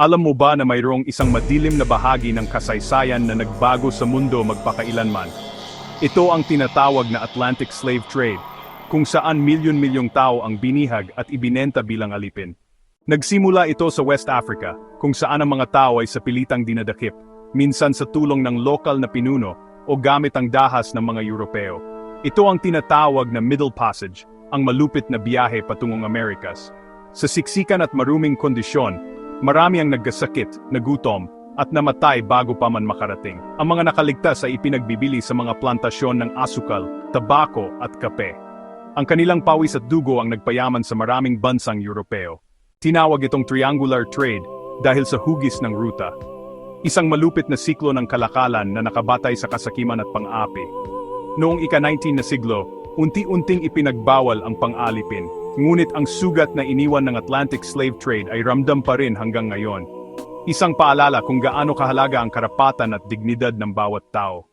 Alam mo ba na mayroong isang madilim na bahagi ng kasaysayan na nagbago sa mundo magpakailanman? Ito ang tinatawag na Atlantic Slave Trade, kung saan milyon-milyong tao ang binihag at ibinenta bilang alipin. Nagsimula ito sa West Africa, kung saan ang mga tao ay sa pilitang dinadakip, minsan sa tulong ng lokal na pinuno o gamit ang dahas ng mga Europeo. Ito ang tinatawag na Middle Passage, ang malupit na biyahe patungong Amerikas. Sa siksikan at maruming kondisyon, marami ang nagkasakit, nagutom, at namatay bago pa man makarating. Ang mga nakaligtas ay ipinagbibili sa mga plantasyon ng asukal, tabako at kape. Ang kanilang pawis at dugo ang nagpayaman sa maraming bansang Europeo. Tinawag itong triangular trade dahil sa hugis ng ruta. Isang malupit na siklo ng kalakalan na nakabatay sa kasakiman at pang-api. Noong ika-19 na siglo, unti-unting ipinagbawal ang pang-alipin, ngunit ang sugat na iniwan ng Atlantic slave trade ay ramdam pa rin hanggang ngayon. Isang paalala kung gaano kahalaga ang karapatan at dignidad ng bawat tao.